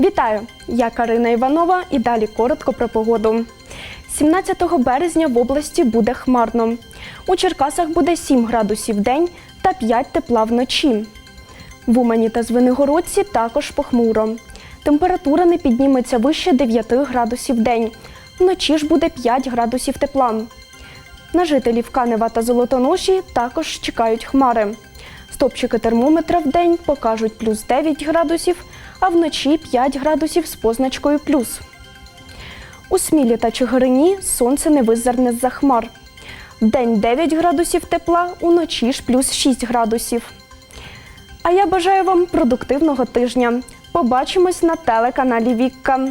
Вітаю! Я Карина Іванова і далі коротко про погоду. 17 березня в області буде хмарно. У Черкасах буде 7 градусів день та 5 тепла вночі. В Умані та Звенигородці також похмуро. Температура не підніметься вище 9 градусів день. Вночі ж буде 5 градусів тепла. На жителів Канева та Золотоноші також чекають хмари. Стопчики термометра в день покажуть плюс 9 градусів, а вночі 5 градусів з позначкою плюс. У Смілі та Чигирині сонце не визирне з-за хмар. Вдень 9 градусів тепла, уночі ж плюс 6 градусів. А я бажаю вам продуктивного тижня. Побачимось на телеканалі Вікка.